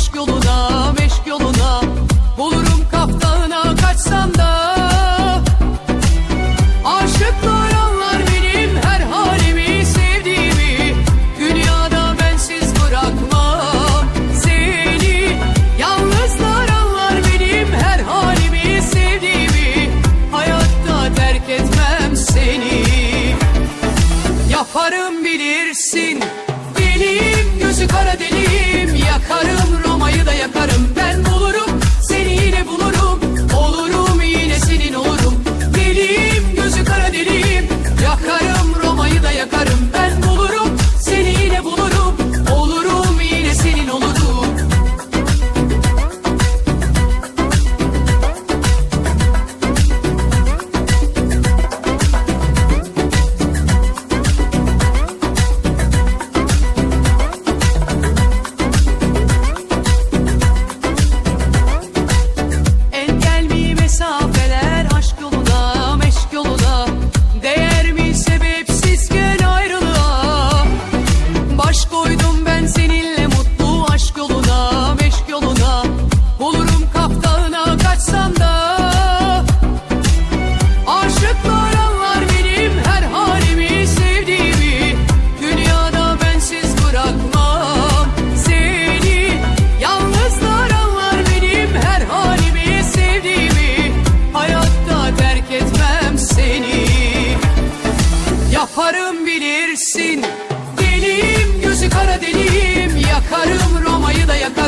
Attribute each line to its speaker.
Speaker 1: aşk yoluna meşk yoluna. Bulurum kaftağına kaçsam da. Aşıklar anlar benim her halimi sevdiğimi. Dünyada bensiz bırakmam seni. Yalnızlar anlar benim her halimi sevdiğimi. Hayatta terk etmem seni. Yaparım bilirsin. kaçsan da Aşıklar anlar benim her halimi sevdiğimi. Dünyada bensiz bırakmam seni. Yalnızlar anlar benim her halimi sevdiğimi. Hayatta terk etmem seni. Yaparım bilirsin. Deliyim gözü kara deliyim Yakarım Roma'yı da yakarım.